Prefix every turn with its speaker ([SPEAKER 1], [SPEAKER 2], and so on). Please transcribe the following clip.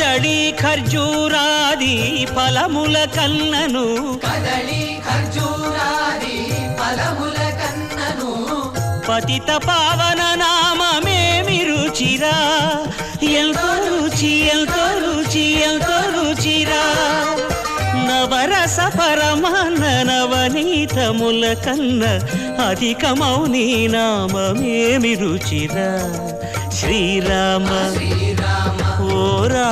[SPEAKER 1] కదళి ఖర్జూరాది ఫలముల కన్నను.
[SPEAKER 2] కదళి ఖర్జూరాది ఫలముల కన్నను.
[SPEAKER 1] పతిత పావన నామమేమి రుచిరా ఎంతో రుచి ఎంతో రుచి ఎంతో రుచిరా. నవరస పరమాన్న నవనీతముల కన్న అధికమౌ నీ నామమేమి రుచిరా శ్రీరామ
[SPEAKER 2] శ్రీరామ.
[SPEAKER 1] ఓ రా